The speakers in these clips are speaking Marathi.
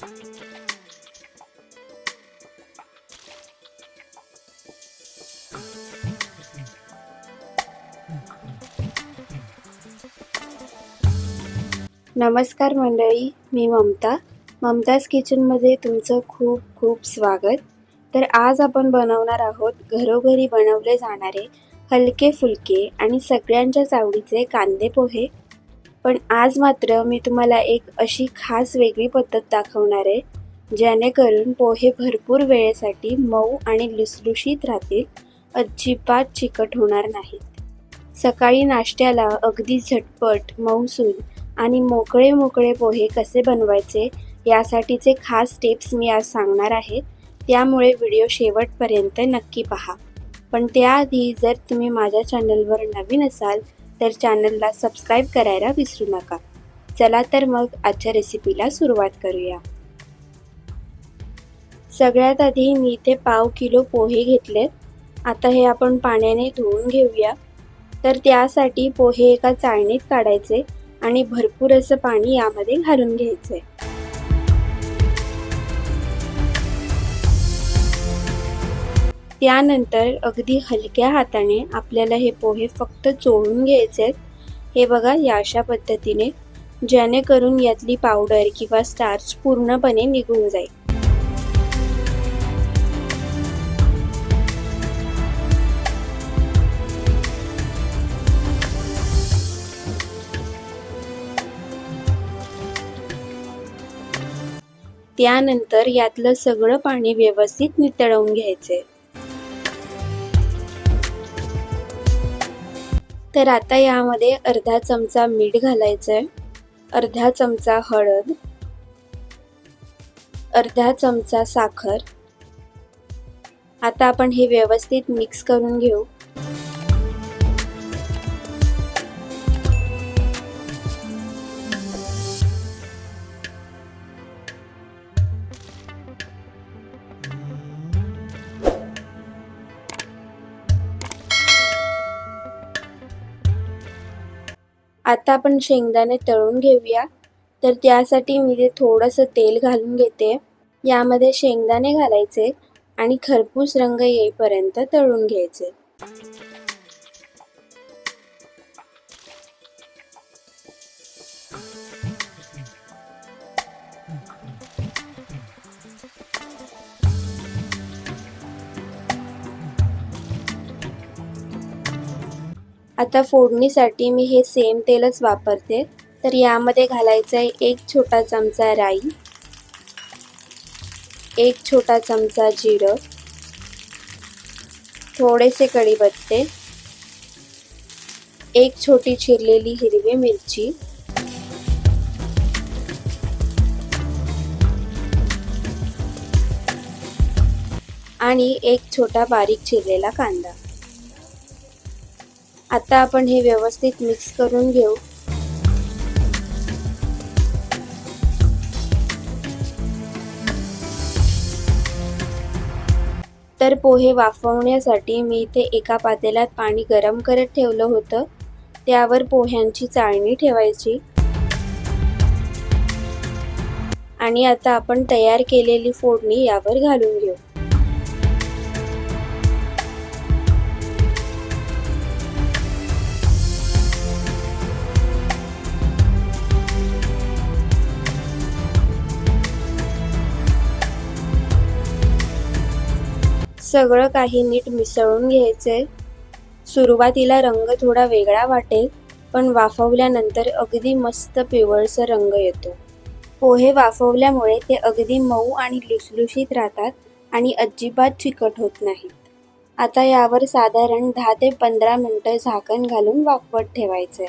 नमस्कार मंडळी मी ममता. ममताज किचनमध्ये तुमचं खूप खूप स्वागत. तर आज आपण बनवणार आहोत घरोघरी बनवले जाणारे हलके फुलके आणि सगळ्यांच्याच आवडीचे कांदे पोहे पण आज मात्र मी तुम्हाला एक अशी खास वेगळी पद्धत दाखवणार आहे जेणेकरून पोहे भरपूर वेळेसाठी मऊ आणि लुसलुशीत राहतील अजिबात चिकट होणार नाहीत. सकाळी नाश्त्याला अगदी झटपट मऊसूद आणि मोकळे मोकळे पोहे कसे बनवायचे यासाठीचे खास टिप्स मी आज सांगणार आहे त्यामुळे व्हिडिओ शेवटपर्यंत नक्की पहा. पण त्याआधी जर तुम्ही माझ्या चॅनलवर नवीन असाल तर चॅनलला सबस्क्राईब करायला विसरू नका. चला तर मग आजच्या रेसिपीला सुरुवात करूया. सगळ्यात आधी मी इथे पाव किलो पोहे घेतलेत आता हे आपण पाण्याने धुवून घेऊया. तर त्यासाठी पोहे एका चाळणीत काढायचे आणि भरपूर असं पाणी यामध्ये घालून घ्यायचंय त्यानंतर अगदी हलक्या हाताने आपल्याला हे पोहे फक्त चोळून घ्यायचे आहेत. हे बघा या अशा पद्धतीने जेणेकरून यातली पावडर किंवा स्टार्च पूर्णपणे निघून जाईल. त्यानंतर यातलं सगळं पाणी व्यवस्थित नितळवून घ्यायचे तर आता यामध्ये अर्धा चमचा मीठ घालायचं आहे अर्धा चमचा हळद. अर्धा चमचा साखर. आता आपण हे व्यवस्थित मिक्स करून घेऊ. आता आपण शेंगदाणे तळून घेऊया. तर त्यासाठी मी ते थोडंसं तेल घालून घेते. यामध्ये शेंगदाणे घालायचे आणि खरपूस रंग येईपर्यंत तळून घ्यायचे. आता फोडणीसाठी मी हे सेम तेलच वापरते. तर यामध्ये घालायचं आहे एक छोटा चमचा राई एक छोटा चमचा जिरं थोडेसे कढीपत्ते एक छोटी चिरलेली हिरवी मिरची आणि एक छोटा बारीक चिरलेला कांदा. आता आपण हे व्यवस्थित मिक्स करून घेऊ. तर पोहे वाफवण्यासाठी मी इथे एका पातेल्यात पाणी गरम करत ठेवलं होतं. त्यावर पोह्यांची चाळणी ठेवायची. आणि आता आपण तयार केलेली फोडणी यावर घालून घेऊ. सगळं काही नीट मिसळून घ्यायचंय. सुरुवातीला रंग थोडा वेगळा वाटेल पण वाफवल्यानंतर अगदी मस्त पिवळसर रंग येतो. पोहे वाफवल्यामुळे ते अगदी मऊ आणि लुसलुशीत राहतात आणि अजिबात चिकट होत नाहीत. आता यावर साधारण दहा ते पंधरा मिनटं झाकण घालून वाफवत ठेवायचंय.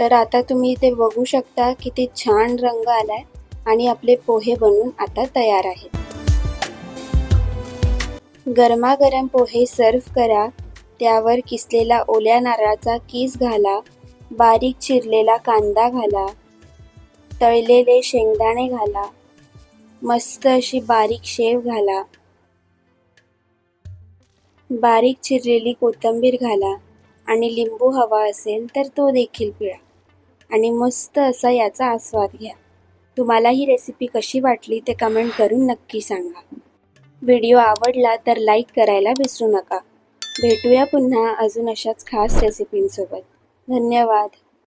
तर आता तुम्ही इथे बघू शकता किती छान रंग आलाय आणि आपले पोहे बनून आता तयार आहेत. गरमागरम पोहे सर्व्ह करा. त्यावर किसलेला ओल्या नारळाचा किस घाला. बारीक चिरलेला कांदा घाला. तळलेले शेंगदाणे घाला. मस्त अशी बारीक शेव घाला. बारीक चिरलेली कोथिंबीर घाला. आणि लिंबू हवा असेल तर तो देखील पिळा. आणि मस्त असा याचा आस्वाद घ्या. तुम्हाला ही रेसिपी कशी वाटली ते कमेंट करून नक्की सांगा. व्हिडिओ आवडला तर लाईक करायला विसरू नका. भेटूया पुन्हा अजून अशाच खास रेसिपींसोबत. धन्यवाद.